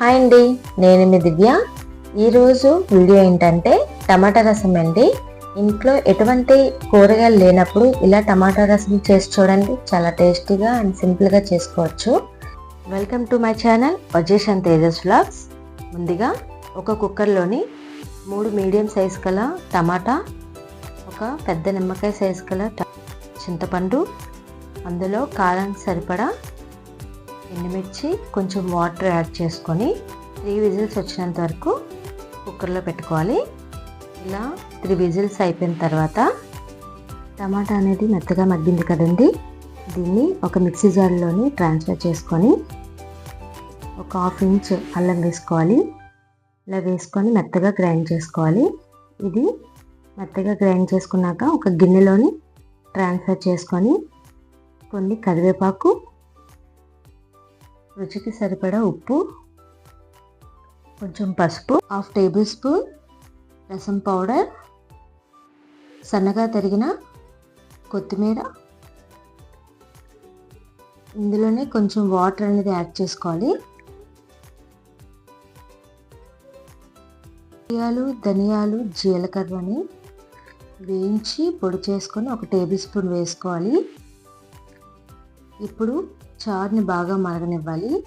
Hi అండి నేను మీ దివ్య. ఈరోజు వీడియో ఏంటంటే టమాటా రసం అండి. ఇంట్లో ఎటువంటి కూరగాయలు లేనప్పుడు ఇలా టమాటా రసం చేసి చూడండి. చాలా టేస్టీగా అండ్ సింపుల్గా చేసుకోవచ్చు. వెల్కమ్ టు మై ఛానల్ వజేషన్ తేజస్ వ్లాగ్స్. ముందుగా ఒక కుక్కర్లోని మూడు మీడియం సైజ్ గల టమాటా ఒక పెద్ద నిమ్మకాయ సైజ్ గల ట- చింతపండు అందులో కారానికి సరిపడా ఎండుమిర్చి కొంచెం వాటర్ యాడ్ చేసుకొని త్రీ విజిల్స్ వచ్చినంత వరకు కుక్కర్లో పెట్టుకోవాలి. ఇలా త్రీ విజిల్స్ అయిపోయిన తర్వాత టమాటా అనేది మెత్తగా మగ్గింది కదండి. దీన్ని ఒక మిక్సీ జార్లోని ట్రాన్స్ఫర్ చేసుకొని ఒక హాఫ్ ఇంచ్ అల్లం వేసుకోవాలి. ఇలా వేసుకొని మెత్తగా గ్రైండ్ చేసుకోవాలి. ఇది మెత్తగా గ్రైండ్ చేసుకున్నాక ఒక గిన్నెలోని ట్రాన్స్ఫర్ చేసుకొని కొన్ని కరివేపాకు రుచికి సరిపడా ఉప్పు కొంచెం పసుపు half tablespoon rasam powder సన్నగా తరిగిన కొత్తిమీర. ఇందులోనే కొంచెం వాటర్ అనేది యాడ్ చేసుకోవాలి. ధనియాలు ధనియాలు జీలకర్రని వేయించి పొడి చేసుకొని ఒక టేబుల్ స్పూన్ వేసుకోవాలి. ఇప్పుడు చారుని బాగా మరగనివ్వాలి.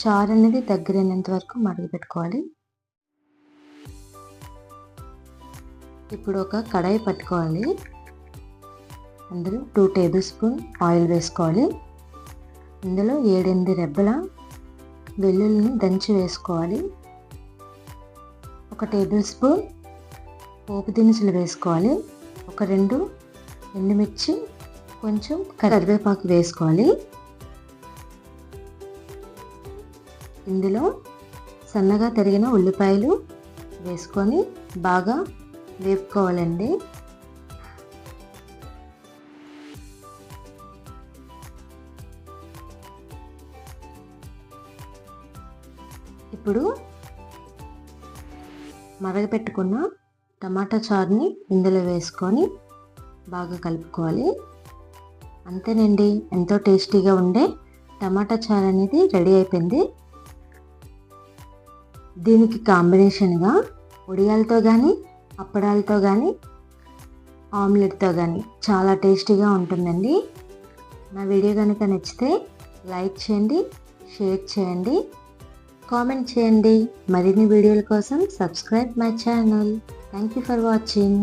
చారు అనేది దగ్గరైనంత వరకు మరగపెట్టుకోవాలి ఇప్పుడు ఒక కడాయి పట్టుకోవాలి. అందులో టూ టేబుల్ స్పూన్ ఆయిల్ వేసుకోవాలి. ఇందులో ఏడెనిమిది రెబ్బల వెల్లుల్లిని దంచి వేసుకోవాలి. ఒక టేబుల్ స్పూన్ పోపు దినుసులు వేసుకోవాలి. ఒక రెండు ఎండుమిర్చి కొంచెం కరివేపాకు వేసుకోవాలి. ఇందులో సన్నగా తరిగిన ఉల్లిపాయలు వేసుకొని బాగా వేపుకోవాలండి. ఇప్పుడు మరగపెట్టుకున్న టమాటా చారుని ఇందులో వేసుకొని బాగా కలుపుకోవాలి. అంతేనండి. ఎంతో టేస్టీగా ఉండే టమాటా చారు అనేది రెడీ అయిపోయింది. దీనికి కాంబినేషన్గా ఉడియాలతో కానీ అప్పడాలతో కానీ ఆమ్లెట్తో కానీ చాలా టేస్టీగా ఉంటుందండి. నా వీడియో కనుక నచ్చితే లైక్ చేయండి షేర్ చేయండి కామెంట్ చేయండి. మరిన్ని వీడియోల కోసం subscribe my channel. Thank you for watching.